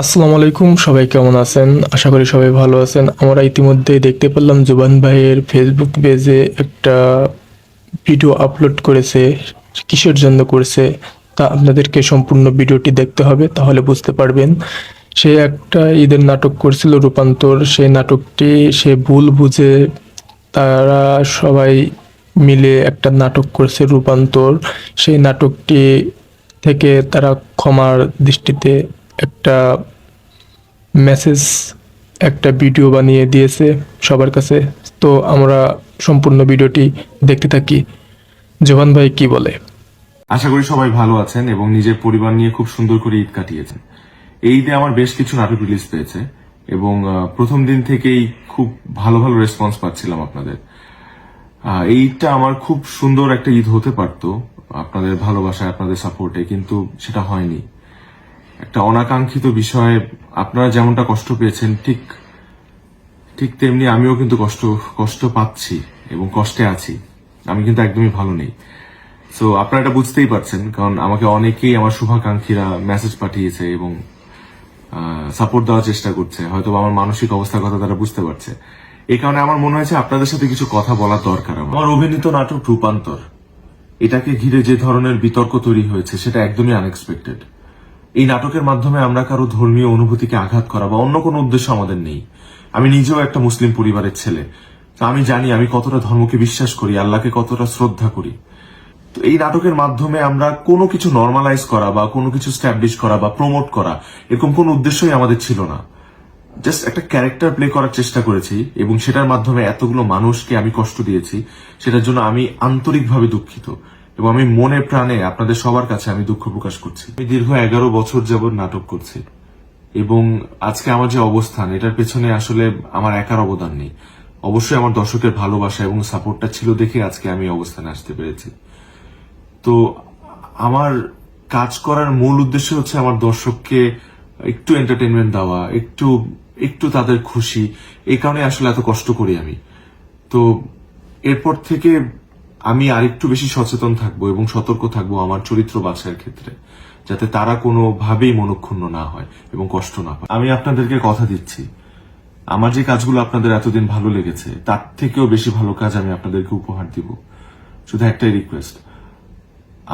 আসসালামু আলাইকুম, সবাই কেমন আছেন? আশা করি সবাই ভালো আছেন। আমরা ইতিমধ্যেই দেখতে পেলাম জুবান ভাইয়ের ফেসবুক পেজে একটা ভিডিও আপলোড করেছে, কিসের জন্য করেছে, তা আপনাদেরকে সম্পূর্ণ ভিডিওটি দেখতে হবে, তাহলে বুঝতে পারবেন। সে একটা ঈদের নাটক করছিল রূপান্তর, সেই নাটকটি সে ভুল বুঝে তারা সবাই মিলে একটা নাটক করছে রূপান্তর। সেই নাটকটি থেকে তারা ক্ষমার দৃষ্টিতে একটা মেসেজ একটা ভিডিও বানিয়ে দিয়েছে সবার কাছে। তো আমরা সম্পূর্ণ ভিডিওটি দেখতে থাকি। জোহান ভাই কি বলে? আশা করি সবাই ভালো আছেন এবং নিজের পরিবার নিয়ে খুব সুন্দর করে ঈদ কাটিয়েছেন। এই ঈদে আমার বেশ কিছু নাটক রিলিজ পেয়েছে এবং প্রথম দিন থেকেই খুব ভালো ভালো রেসপন্স পাচ্ছিলাম আপনাদের। এই ঈদটা আমার খুব সুন্দর একটা ঈদ হতে পারতো আপনাদের ভালোবাসায়, আপনাদের সাপোর্টে কিন্তু সেটা হয়নি। একটা অনাকাঙ্ক্ষিত বিষয়ে আপনারা যেমনটা কষ্ট পেয়েছেন, ঠিক ঠিক তেমনি আমিও কিন্তু কষ্ট কষ্ট পাচ্ছি এবং কষ্টে আছি। আমি কিন্তু একদমই ভালো নেই। সো আপনারা এটা বুঝতেই পারছেন, কারণ আমাকে অনেকেই আমার শুভাকাঙ্ক্ষীরা মেসেজ পাঠিয়েছে এবং সাপোর্ট দেওয়ার চেষ্টা করছে। হয়তো আমার মানসিক অবস্থার কথা তারা বুঝতে পারছে। এই কারণে আমার মনে হয়েছে আপনাদের সাথে কিছু কথা বলা দরকার আমার। অভিনীত নাটক রূপান্তর। এটাকে ঘিরে যে ধরনের বিতর্ক তৈরি হয়েছে, সেটা একদমই আনএক্সপেক্টেড এই নাটকের মাধ্যমে আমরা কারও ধর্মীয় অনুভূতিকে আঘাত করা বা অন্য কোনো উদ্দেশ্য আমাদের নেই। আমি নিজেও একটা মুসলিম পরিবারের ছেলে। আমি জানি আমি কতটা ধর্মকে বিশ্বাস করি, আল্লাহকে কতটা শ্রদ্ধা করি। তো এই নাটকের মাধ্যমে আমরা কোনো কিছু নর্মালাইজ করা বা কোনো কিছু স্ট্যাবলিশ করা বা প্রমোট করা, এরকম কোনো উদ্দেশ্যই আমাদের ছিল না। জাস্ট একটা ক্যারেক্টার প্লে করার চেষ্টা করেছি এবং সেটার মাধ্যমে এতগুলো মানুষকে আমি কষ্ট দিয়েছি, সেটার জন্য আমি আন্তরিকভাবে দুঃখিত। এবং আমি মনে প্রাণে আপনাদের সবার কাছে আমি দুঃখ প্রকাশ করছি। আমি দীর্ঘ এগারো বছর যাবৎ নাটক করছি। এবং আজকে আমার যে অবস্থান, এটার পেছনে আসলে আমার একার অবদান নেই। অবশ্যই আমার দর্শকের ভালোবাসা এবং সাপোর্টটা ছিল দেখে আজকে আমি অবস্থানে আসতে পেরেছি। তো আমার কাজ করার মূল উদ্দেশ্য হচ্ছে আমার দর্শককে একটু এন্টারটেনমেন্ট দেওয়া, একটু একটু তাদের খুশি। এই কারণে আসলে এত কষ্ট করি আমি। তো এরপর থেকে আমি আরেকটু বেশি সচেতন থাকব এবং সতর্ক থাকব আমার চরিত্র বাছাইয়ের ক্ষেত্রে, যাতে তারা কোনোভাবেই মনক্ষুণ্ণ না হয় এবং কষ্ট না পায়। আমি আপনাদেরকে কথা দিচ্ছি। আমার যে কাজগুলো আপনাদের এতদিন ভালো লেগেছে, তার থেকেও বেশি ভালো কাজ আমি আপনাদেরকে উপহার দিব। শুধু একটাই রিকোয়েস্ট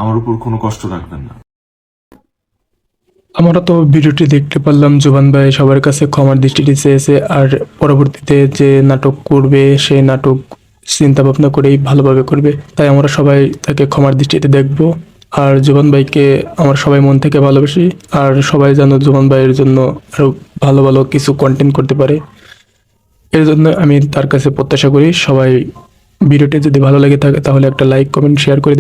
আমার উপর কোনো কষ্ট রাখবেন না। আমরা তো ভিডিওটি দেখতে পারলাম, জোবান ভাই সবার কাছে ক্ষমার দৃষ্টিটি চেয়েছে, আর পরবর্তীতে যে নাটক করবে, সেই নাটক চিন্তা ভাবনা করেই ভালোভাবে করবে। তাই আমরা সবাই তাকে ক্ষমার দৃষ্টিতে দেখব। আর জুবান ভাইকে আমার সবাই মন থেকে ভালোবাসি। আর সবাই যেন জোবান ভাইয়ের জন্য আরও ভালো ভালো কিছু কন্টেন্ট করতে পারে। এর জন্য আমি তার কাছে প্রত্যাশা করি, সবাই ভিডিওটি যদি ভালো লাগে থাকে তাহলে একটা লাইক কমেন্ট শেয়ার করে